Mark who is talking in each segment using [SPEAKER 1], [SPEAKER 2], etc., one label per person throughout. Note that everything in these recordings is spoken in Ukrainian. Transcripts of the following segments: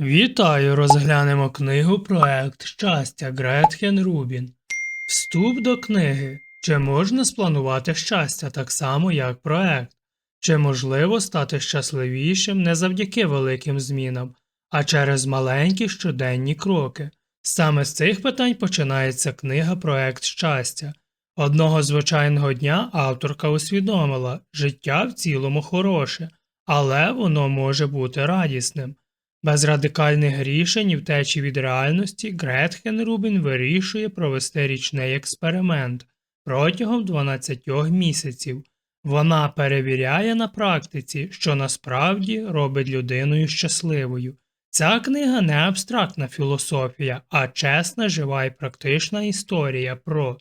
[SPEAKER 1] Вітаю, розглянемо книгу Проект щастя Гретхен Рубін. Вступ до книги. Чи можна спланувати щастя так само, як проект? Чи можливо стати щасливішим не завдяки великим змінам, а через маленькі щоденні кроки? Саме з цих питань починається книга Проект щастя. Одного звичайного дня авторка усвідомила, життя в цілому хороше, але воно може бути радісним. Без радикальних рішень і втечі від реальності Гретхен Рубін вирішує провести річний експеримент протягом 12 місяців. Вона перевіряє на практиці, що насправді робить людиною щасливою. Ця книга не абстрактна філософія, а чесна, жива і практична історія про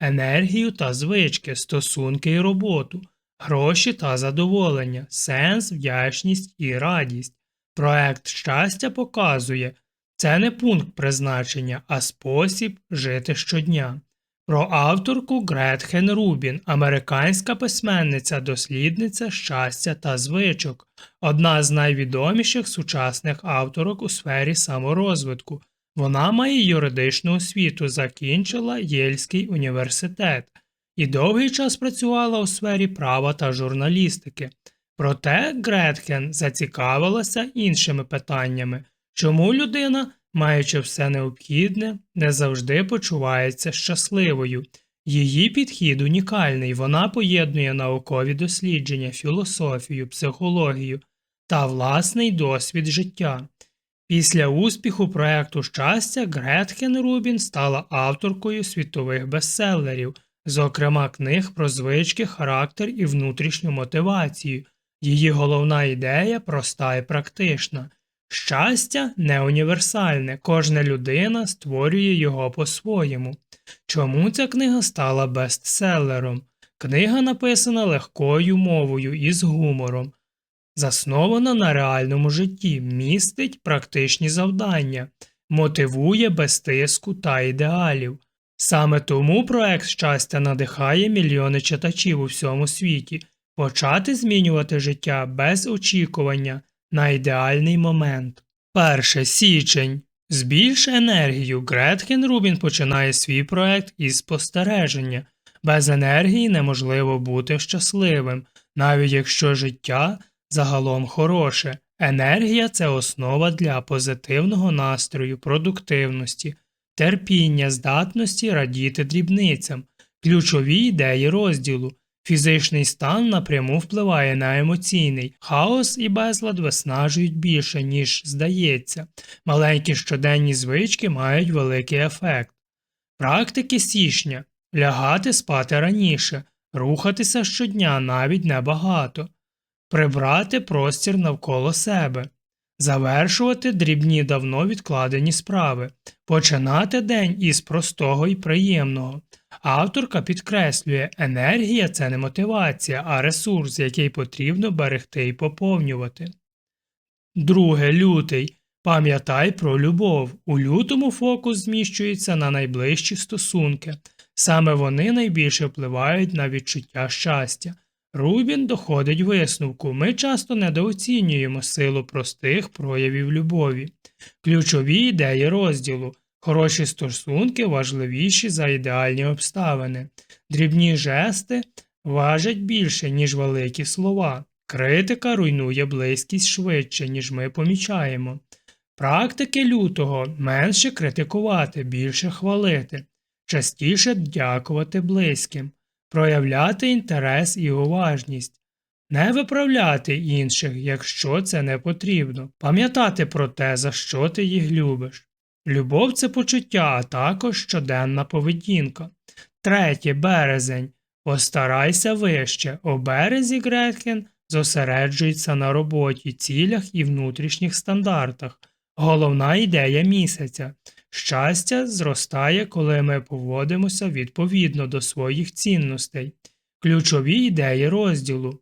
[SPEAKER 1] енергію та звички, стосунки і роботу, гроші та задоволення, сенс, вдячність і радість. Проект щастя показує, це не пункт призначення, а спосіб жити щодня. Про авторку Гретхен Рубін, американська письменниця, дослідниця щастя та звичок, одна з найвідоміших сучасних авторок у сфері саморозвитку. Вона має юридичну освіту, закінчила Єльський університет і довгий час працювала у сфері права та журналістики. Проте Гретхен зацікавилася іншими питаннями, чому людина, маючи все необхідне, не завжди почувається щасливою. Її підхід унікальний, вона поєднує наукові дослідження, філософію, психологію та власний досвід життя. Після успіху проекту щастя Гретхен Рубін стала авторкою світових бестселерів, зокрема книг про звички, характер і внутрішню мотивацію. Її головна ідея проста і практична. Щастя не універсальне, кожна людина створює його по-своєму. Чому ця книга стала бестселером? Книга написана легкою мовою і з гумором, заснована на реальному житті, містить практичні завдання, мотивує без тиску та ідеалів. Саме тому проект щастя надихає мільйони читачів у всьому світі почати змінювати життя без очікування на ідеальний момент. Перше січень. Збільш енергію. Гретхен Рубін починає свій проект із спостереження. Без енергії неможливо бути щасливим, навіть якщо життя загалом хороше. Енергія це основа для позитивного настрою, продуктивності, терпіння, здатності радіти дрібницям, ключові ідеї розділу. Фізичний стан напряму впливає на емоційний, хаос і безлад виснажують більше, ніж здається. Маленькі щоденні звички мають великий ефект. Практики січня лягати спати раніше, рухатися щодня навіть небагато, прибрати простір навколо себе, завершувати дрібні давно відкладені справи, починати день із простого і приємного. Авторка підкреслює, енергія це не мотивація, а ресурс, який потрібно берегти і поповнювати. Друге лютий. Пам'ятай про любов. У лютому фокус зміщується на найближчі стосунки. Саме вони найбільше впливають на відчуття щастя. Рубін доходить висновку ми часто недооцінюємо силу простих проявів любові, ключові ідеї розділу. Хороші стосунки важливіші за ідеальні обставини, дрібні жести важать більше, ніж великі слова. Критика руйнує близькість швидше, ніж ми помічаємо. Практики лютого менше критикувати, більше хвалити, частіше дякувати близьким, проявляти інтерес і уважність, не виправляти інших, якщо це не потрібно, пам'ятати про те, за що ти їх любиш. Любов це почуття, а також щоденна поведінка. Третє березень. Постарайся вище. У березі Гретхен зосереджується на роботі, цілях і внутрішніх стандартах. Головна ідея місяця. Щастя зростає, коли ми поводимося відповідно до своїх цінностей. Ключові ідеї розділу.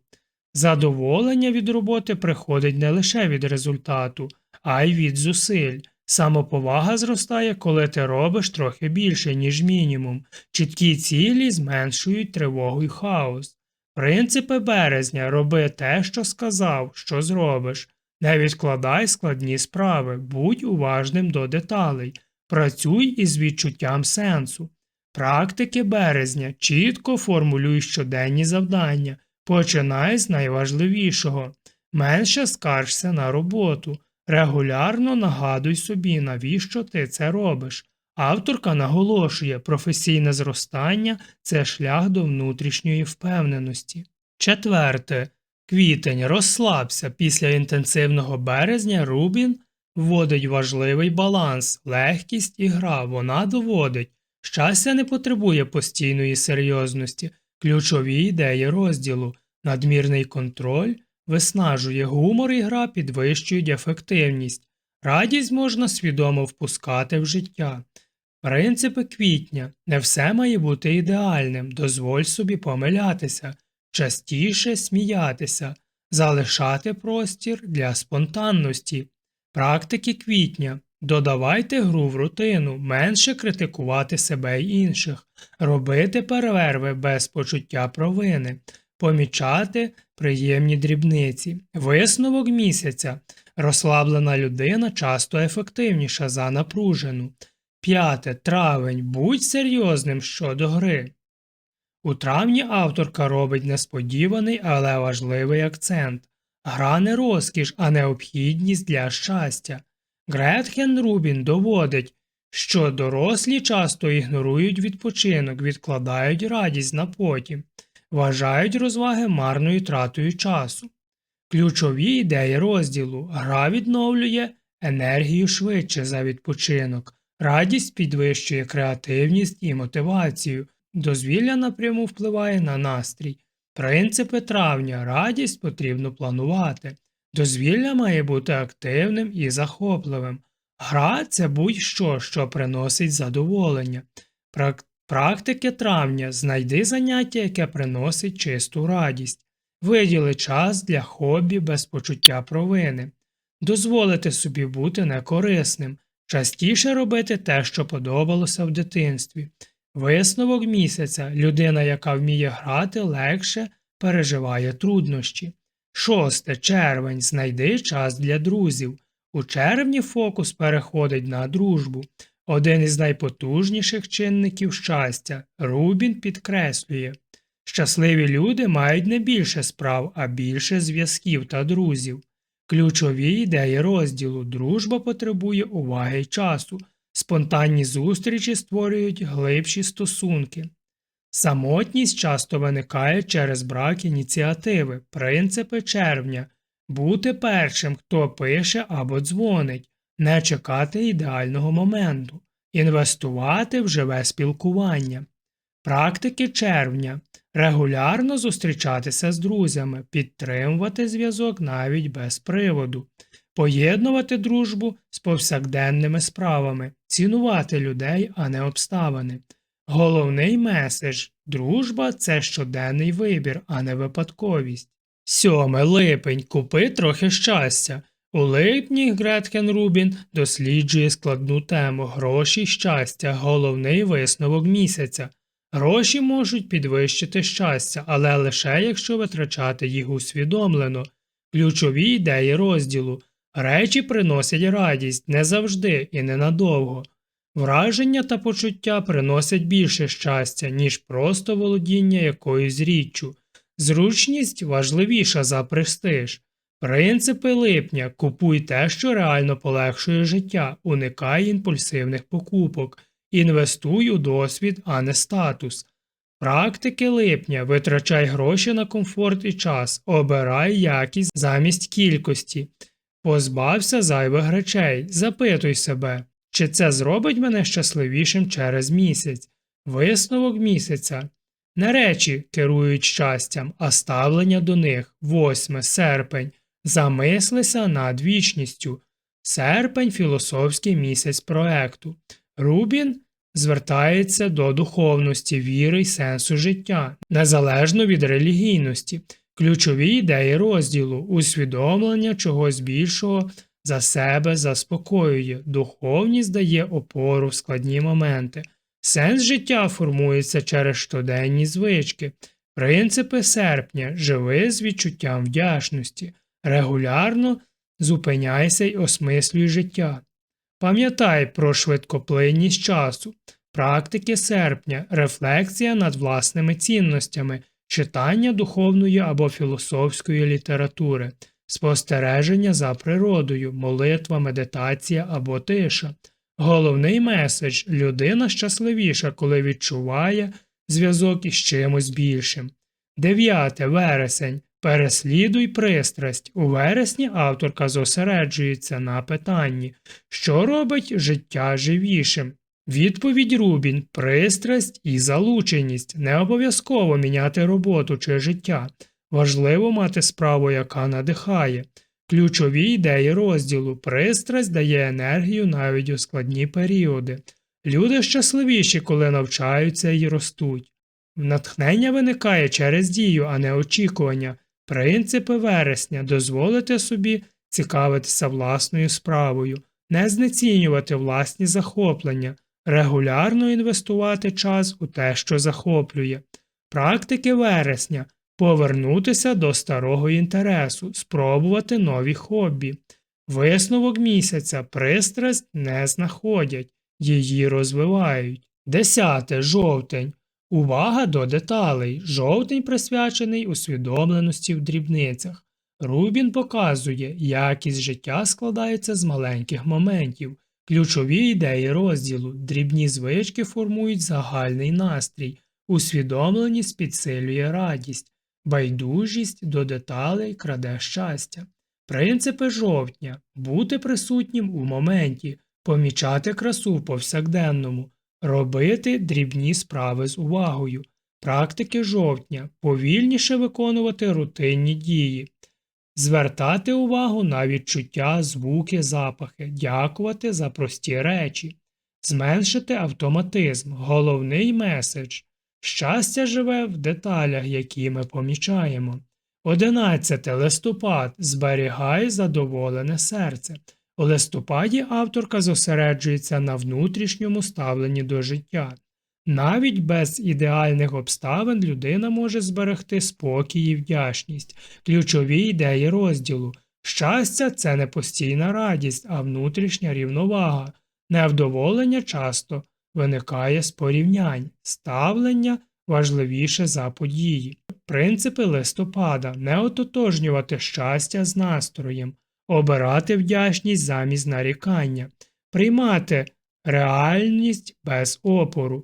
[SPEAKER 1] Задоволення від роботи приходить не лише від результату, а й від зусиль. Самоповага зростає, коли ти робиш трохи більше, ніж мінімум. Чіткі цілі зменшують тривогу і хаос. Принципи березня роби те, що сказав, що зробиш. Не відкладай складні справи, будь уважним до деталей, працюй із відчуттям сенсу. Практики березня чітко формулюй щоденні завдання, починай з найважливішого. Менше скаржся на роботу, регулярно нагадуй собі, навіщо ти це робиш. Авторка наголошує, професійне зростання це шлях до внутрішньої впевненості. Четверте. Квітень розслабся. Після інтенсивного березня Рубін вводить важливий баланс, легкість і гра. Вона доводить, щастя не потребує постійної серйозності, ключові ідеї розділу, надмірний контроль виснажує гумор і гра підвищують ефективність. Радість можна свідомо впускати в життя. Принципи квітня не все має бути ідеальним, дозволь собі помилятися, частіше сміятися, залишати простір для спонтанності. Практики квітня додавайте гру в рутину, менше критикувати себе й інших, робити перерви без почуття провини, помічати приємні дрібниці. Висновок місяця. Розслаблена людина часто ефективніша за напружену. П'яте. Травень. Будь серйозним щодо гри. У травні авторка робить несподіваний, але важливий акцент. Гра не розкіш, а необхідність для щастя. Гретхен Рубін доводить, що дорослі часто ігнорують відпочинок, відкладають радість на потім, вважають розваги марною тратою часу. Ключові ідеї розділу гра відновлює енергію швидше за відпочинок, радість підвищує креативність і мотивацію, дозвілля напряму впливає на настрій. Принципи травня радість потрібно планувати. Дозвілля має бути активним і захопливим. Гра це будь-що, що приносить задоволення. Прак- Практики травня знайди заняття, яке приносить чисту радість. Виділи час для хобі без почуття провини. Дозволити собі бути некорисним, частіше робити те, що подобалося в дитинстві. Висновок місяця людина, яка вміє грати, легше переживає труднощі. Шосте червень. Знайди час для друзів. У червні фокус переходить на дружбу. Один із найпотужніших чинників щастя Рубін підкреслює щасливі люди мають не більше справ, а більше зв'язків та друзів. Ключові ідеї розділу дружба потребує уваги й часу, спонтанні зустрічі створюють глибші стосунки. Самотність часто виникає через брак ініціативи, принципи червня, бути першим, хто пише або дзвонить, не чекати ідеального моменту, інвестувати в живе спілкування. Практики червня регулярно зустрічатися з друзями, підтримувати зв'язок навіть без приводу, поєднувати дружбу з повсякденними справами, цінувати людей, а не обставини. Головний меседж дружба це щоденний вибір, а не випадковість. 7 липень купи трохи щастя. У липні Гретхен Рубін досліджує складну тему гроші щастя, головний висновок місяця. Гроші можуть підвищити щастя, але лише якщо витрачати їх усвідомлено. Ключові ідеї розділу речі приносять радість не завжди і ненадовго. Враження та почуття приносять більше щастя, ніж просто володіння якоюсь річчю. Зручність важливіша за престиж. Принципи липня купуй те, що реально полегшує життя, уникай імпульсивних покупок, інвестуй у досвід, а не статус. Практики липня витрачай гроші на комфорт і час, обирай якість замість кількості, позбався зайвих речей, запитуй себе, чи це зробить мене щасливішим через місяць, висновок місяця. Не речі керують щастям, а ставлення до них 8 серпень. Замислися над вічністю. Серпень філософський місяць проекту. Рубін звертається до духовності, віри й сенсу життя, незалежно від релігійності, ключові ідеї розділу, усвідомлення чогось більшого за себе заспокоює, духовність дає опору в складні моменти. Сенс життя формується через щоденні звички, принципи серпня, живи з відчуттям вдячності, регулярно Зупиняйся й осмислюй життя. Пам'ятай про швидкоплинність часу, практики серпня, рефлексія над власними цінностями, читання духовної або філософської літератури, спостереження за природою, молитва, медитація або тиша. Головний меседж людина щасливіша, коли відчуває зв'язок із чимось більшим. 9 вересень. Переслідуй пристрасть. У вересні авторка зосереджується на питанні, що робить життя живішим. Відповідь Рубін пристрасть і залученість. Не обов'язково міняти роботу чи життя. Важливо мати справу, яка надихає. Ключові ідеї розділу пристрасть дає енергію навіть у складні періоди. Люди щасливіші, коли навчаються і ростуть. Натхнення виникає через дію, а не очікування. Принципи вересня дозволити собі цікавитися власною справою, не знецінювати власні захоплення, регулярно інвестувати час у те, що захоплює. Практики вересня повернутися до старого інтересу, спробувати нові хобі. Висновок місяця пристрасть не знаходять, її розвивають. 10 жовтень. Увага до деталей. Жовтень присвячений усвідомленості в дрібницях. Рубін показує, якість життя складається з маленьких моментів. Ключові ідеї розділу, дрібні звички формують загальний настрій, усвідомленість підсилює радість, байдужість до деталей краде щастя. Принципи жовтня. Бути присутнім у моменті, помічати красу в повсякденному, робити дрібні справи з увагою, практики жовтня, повільніше виконувати рутинні дії, звертати увагу на відчуття, звуки, запахи, дякувати за прості речі, зменшити автоматизм, головний меседж. Щастя живе в деталях, які ми помічаємо. 11 листопад зберігай задоволене серце. У листопаді авторка зосереджується на внутрішньому ставленні до життя. Навіть без ідеальних обставин людина може зберегти спокій і вдячність, ключові ідеї розділу. Щастя це не постійна радість, а внутрішня рівновага. Невдоволення часто виникає з порівнянь, ставлення важливіше за події. Принципи листопада не ототожнювати щастя з настроєм, обирати вдячність замість нарікання, приймати реальність без опору,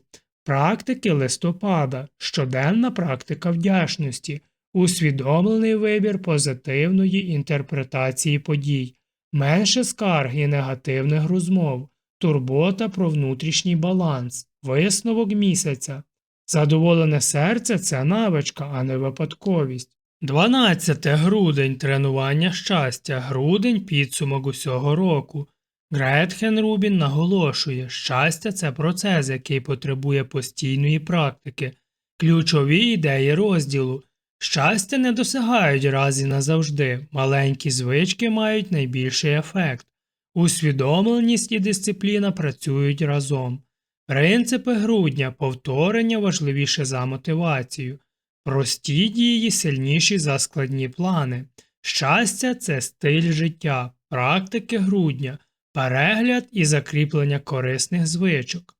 [SPEAKER 1] практики листопада, щоденна практика вдячності, усвідомлений вибір позитивної інтерпретації подій, менше скарг і негативних розмов, турбота про внутрішній баланс, висновок місяця. Задоволене серце це навичка, а не випадковість. 12 грудень тренування щастя, грудень підсумок усього року. Гретхен Рубін наголошує, щастя це процес, який потребує постійної практики, ключові ідеї розділу. Щастя не досягають раз і назавжди, маленькі звички мають найбільший ефект. Усвідомленість і дисципліна працюють разом. Принципи грудня повторення важливіше за мотивацію. Прості дії сильніші за складні плани. Щастя це стиль життя, практики грудня, перегляд і закріплення корисних звичок,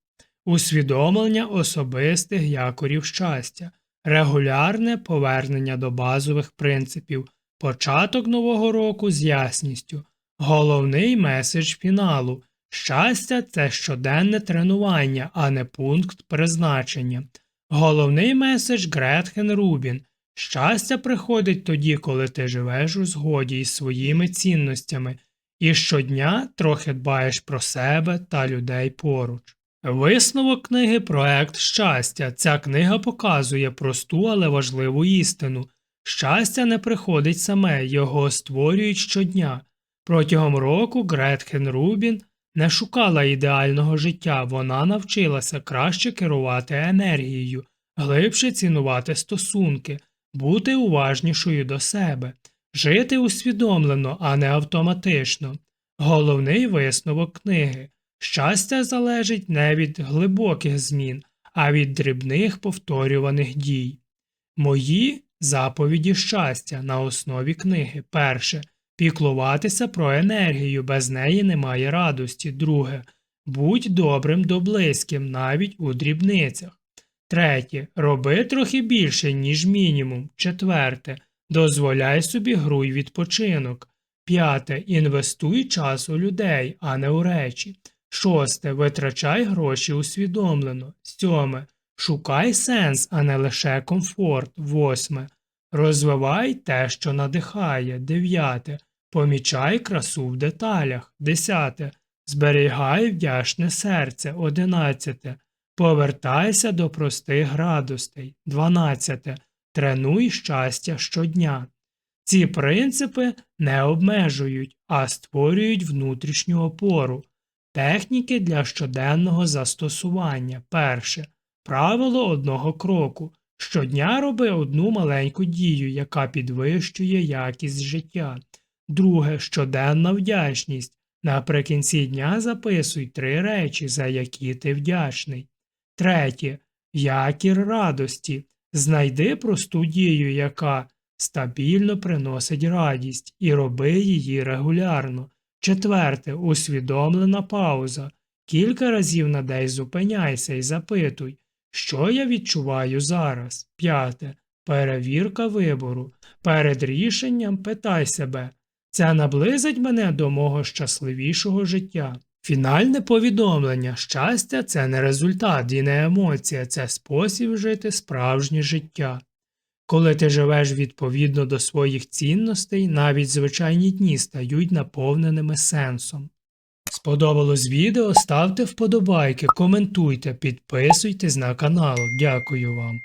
[SPEAKER 1] усвідомлення особистих якорів щастя, регулярне повернення до базових принципів, початок нового року з ясністю, головний меседж фіналу. Щастя це щоденне тренування, а не пункт призначення. Головний меседж Гретхен Рубін. Щастя приходить тоді, коли ти живеш у згоді із своїми цінностями і щодня трохи дбаєш про себе та людей поруч. Висновок книги Проект щастя. Ця книга показує просту, але важливу істину. Щастя не приходить саме, його створюють щодня. Протягом року Гретхен Рубін не шукала ідеального життя, вона навчилася краще керувати енергією, глибше цінувати стосунки, бути уважнішою до себе, жити усвідомлено, а не автоматично. Головний висновок книги щастя залежить не від глибоких змін, а від дрібних повторюваних дій. Мої заповіді щастя на основі книги перше Піклуватися про енергію, без неї немає радості. Друге. Будь добрим до близьким, навіть у дрібницях. Третє. Роби трохи більше, ніж мінімум. Четверте. Дозволяй собі гру й відпочинок. П'яте. Інвестуй час у людей, а не у речі. Шосте. Витрачай гроші усвідомлено. Сьоме. Шукай сенс, а не лише комфорт. Восьме. Розвивай те, що надихає. Дев'яте. Помічай красу в деталях. Десяте. Зберігай вдячне серце. Одинадцяте. Повертайся до простих радостей. Дванадцяте. Тренуй щастя щодня. Ці принципи не обмежують, а створюють внутрішню опору. Техніки для щоденного застосування. Перше. Правило одного кроку. Щодня роби одну маленьку дію, яка підвищує якість життя. Друге щоденна вдячність. Наприкінці дня записуй три речі, за які ти вдячний. Третє. Якір радості. Знайди просту дію, яка стабільно приносить радість, і роби її регулярно. Четверте. Усвідомлена пауза. Кілька разів на день зупиняйся і запитуй, що я відчуваю зараз. П'яте. Перевірка вибору. Перед рішенням питай себе, це наблизить мене до мого щасливішого життя. Фінальне повідомлення щастя це не результат і не емоція, це спосіб жити справжнє життя. Коли ти живеш відповідно до своїх цінностей, навіть звичайні дні стають наповненими сенсом. Сподобалось відео? Ставте вподобайки, коментуйте, підписуйтесь на канал. Дякую вам.